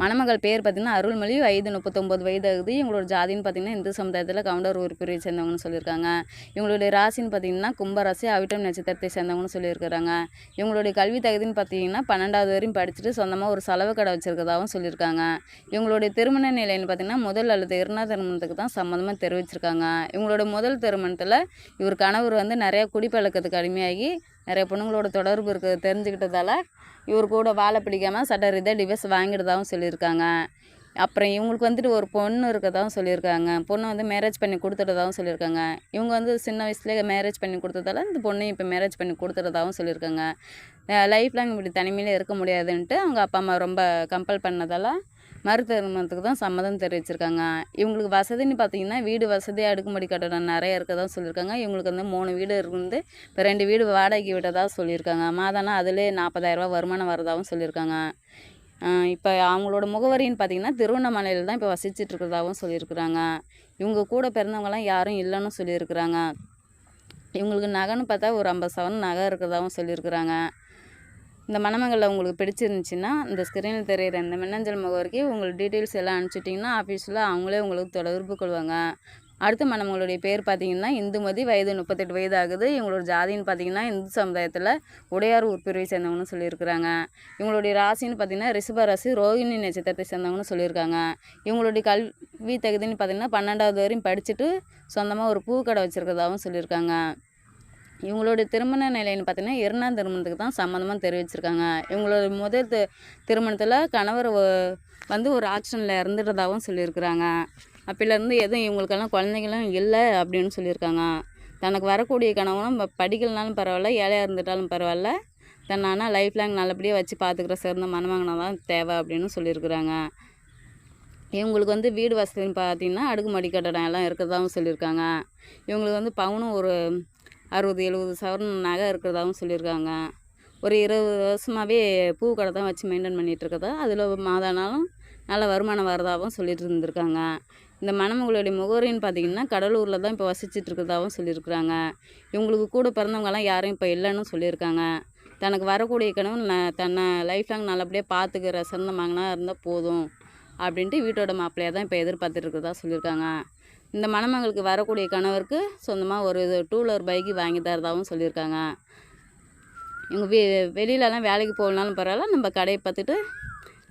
மணமகள் பேர் பார்த்திங்கன்னா அருள்மொழி வயது முப்பத்தொம்போது வயது ஆகுது இவங்களோட ஜாதின்னு பார்த்திங்கன்னா இந்து சமுதாயத்தில் கவுண்டர் உறுப்பிரிவை சேர்ந்தவங்கன்னு சொல்லியிருக்காங்க. இவங்களுடைய ராசின்னு பார்த்திங்கன்னா கும்பராசி அவிட்டம் நட்சத்திரத்தை சேர்ந்தவங்கன்னு சொல்லியிருக்கிறாங்க. இவங்களுடைய கல்வி தகுதின்னு பார்த்திங்கன்னா பன்னெண்டாவது வரையும் படிச்சுட்டு சொந்தமாக ஒரு செலவு கடை வச்சுருக்கதாகவும் சொல்லியிருக்காங்க. இவங்களுடைய திருமண நிலைன்னு பார்த்திங்கன்னா முதல் அல்லது இரண்டாம் திருமணத்துக்கு தான் சம்மந்தமாக தெரிவிச்சிருக்காங்க. இவங்களோட முதல் திருமணத்தில் இவர் கணவர் வந்து நிறையா குடிப்பழக்கத்துக்கு அடிமையாகி நிறைய பொண்ணுங்களோட தொடர்பு இருக்க தெரிஞ்சுக்கிட்டதால் இவர் கூட வாழை பிடிக்காமல் சட்ட ரீதியாக டிவைஸ் வாங்கிடுதாகவும் சொல்லியிருக்காங்க. அப்புறம் இவங்களுக்கு வந்துட்டு ஒரு பொண்ணு இருக்கதாகவும் சொல்லியிருக்காங்க. பொண்ணு வந்து மேரேஜ் பண்ணி கொடுத்துட்டதாகவும் சொல்லியிருக்காங்க. இவங்க வந்து சின்ன வயசுலேயே மேரேஜ் பண்ணி கொடுத்ததால இந்த பொண்ணையும் இப்போ மேரேஜ் பண்ணி கொடுத்துட்டதாகவும் சொல்லியிருக்காங்க. லைஃப் லாங் இப்படி தனிமையிலே இருக்க முடியாதுன்ட்டு அவங்க அப்பா அம்மா ரொம்ப கம்பல் பண்ணதால் மறு திருமணத்துக்கு தான் சம்மதம் தெரிவிச்சிருக்காங்க. இவங்களுக்கு வசதின்னு பார்த்தீங்கன்னா வீடு வசதியாக அடுக்குமாடி கட்டடம் நிறைய இருக்கதான் சொல்லியிருக்காங்க. இவங்களுக்கு வந்து மூணு வீடு இருந்து இப்போ ரெண்டு வீடு வாடகைக்கு விட்டதாக சொல்லியிருக்காங்க. மாதானா அதிலே நாற்பதாயிரரூபா வருமானம் வரதாகவும் சொல்லியிருக்காங்க. இப்போ அவங்களோட முகவரின்னு பார்த்தீங்கன்னா திருவண்ணாமலையில் தான் இப்போ வசிச்சுட்டு இருக்கிறதாகவும் சொல்லியிருக்கிறாங்க. இவங்க கூட பிறந்தவங்கலாம் யாரும் இல்லைன்னு சொல்லியிருக்கிறாங்க. இவங்களுக்கு நகைன்னு பார்த்தா ஒரு ஐம்பது சவரன் நகை இருக்கிறதாகவும் சொல்லியிருக்கிறாங்க. இந்த மணமகளில் உங்களுக்கு பிடிச்சிருந்துச்சின்னா இந்த ஸ்க்ரீனில் தெரியிற இந்த மின்னஞ்சல் முகவரிக்கு உங்களுக்கு டீட்டெயில்ஸ் எல்லாம் அனுப்பிச்சிட்டிங்கன்னா ஆஃபீஸில் அவங்களே உங்களுக்கு தொடர்பு கொள்வாங்க. அடுத்த மணமகளுடைய பேர் பார்த்தீங்கன்னா இந்துமதி வயது முப்பத்தெட்டு வயது ஆகுது இவங்களோட ஜாதின்னு பார்த்தீங்கன்னா இந்து சமுதாயத்தில் உடையார் உட்பிரிவை சேர்ந்தவங்கன்னு சொல்லியிருக்கிறாங்க. இவங்களுடைய ராசின்னு பார்த்தீங்கன்னா ரிஷப ராசி ரோகிணி நட்சத்திரத்தை சேர்ந்தவங்கன்னு சொல்லியிருக்காங்க. இவங்களுடைய கல்வி தகுதின்னு பார்த்தீங்கன்னா பன்னெண்டாவது வரையும் படிச்சுட்டு சொந்தமாக ஒரு பூக்கடை வச்சுருக்கதாகவும் சொல்லியிருக்காங்க. இவங்களோட திருமண நிலைன்னு பார்த்தீங்கன்னா இரண்டாம் திருமணத்துக்கு தான் சம்மந்தமாக தெரிவிச்சிருக்காங்க. இவங்களோட முதல் தி திருமணத்தில் கணவர் வந்து ஒரு ஆக்சிடெண்ட்டில் இறந்துட்டதாகவும் சொல்லியிருக்கிறாங்க. அப்போலேருந்து எதுவும் இவங்களுக்கெல்லாம் குழந்தைங்களும் இல்லை அப்படின்னு சொல்லியிருக்காங்க. தனக்கு வரக்கூடிய கணவனும் ப- படிக்கலனாலும் பரவாயில்ல ஏழையாக இருந்துட்டாலும் பரவாயில்ல. தன்னை ஆனால் லைஃப் லாங் நல்லபடியாக வச்சு பார்த்துக்கிற சிறந்த மணமகனை தான் தேவை அப்படின்னு சொல்லியிருக்கிறாங்க. இவங்களுக்கு வந்து வீடு வசதின்னு பார்த்தீங்கன்னா அடுக்குமாடி கட்டடம் எல்லாம் இருக்கிறதாகவும் சொல்லியிருக்காங்க. இவங்களுக்கு வந்து பவுனும் ஒரு அறுபது எழுபது சவரன் நகை இருக்கிறதாகவும் சொல்லியிருக்காங்க. ஒரு இருபது வருஷமாகவே பூ கடை தான் வச்சு மெயின்டைன் பண்ணிகிட்டு இருக்கதா அதில் மாதானாலும் நல்ல வருமானம் வரதாகவும் சொல்லிட்டு இருந்திருக்காங்க. இந்த மணமகளுடைய முகவரின்னு பார்த்தீங்கன்னா கடலூரில் தான் இப்போ வசிச்சுட்டு இருக்கிறதாகவும் சொல்லியிருக்கிறாங்க. இவங்களுக்கு கூட பிறந்தவங்கலாம் யாரும் இப்போ இல்லைன்னு சொல்லியிருக்காங்க. தனக்கு வரக்கூடிய கனவு ந தன்னை லைஃப் லாங் நல்லபடியாக பார்த்துக்கிற சிறந்த மகனாக இருந்தால் போதும் அப்படின்ட்டு வீட்டோட மாப்பிள்ளையாக தான் இப்போ எதிர்பார்த்துட்டு இருக்கிறதா சொல்லியிருக்காங்க. இந்த மணமகளுக்கு வரக்கூடிய கணவருக்கு சொந்தமாக ஒரு டூ வீலர் பைக்கு வாங்கி தரதாகவும் சொல்லியிருக்காங்க. இவங்க வெ வெளியிலலாம் வேலைக்கு போகலனாலும் பரவாயில்ல நம்ம கடையை பார்த்துட்டு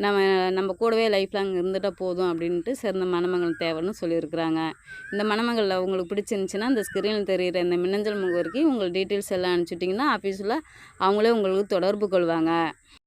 நம்ம நம்ம கூடவே லைஃப் லாங் இருந்துட்டால் போதும் அப்படின்ட்டு சிறந்த மணமகள் தேவைன்னு சொல்லியிருக்கிறாங்க. இந்த மணமகளில் உங்களுக்கு பிடிச்சிருந்துச்சின்னா இந்த ஸ்க்ரீனில் தெரிகிற இந்த மின்னஞ்சல் முகவரிக்கு உங்கள் டீட்டெயில்ஸ் எல்லாம் அனுப்பிச்சிட்டிங்கன்னா ஆஃபீஸில் அவங்களே உங்களுக்கு தொடர்பு கொள்வாங்க.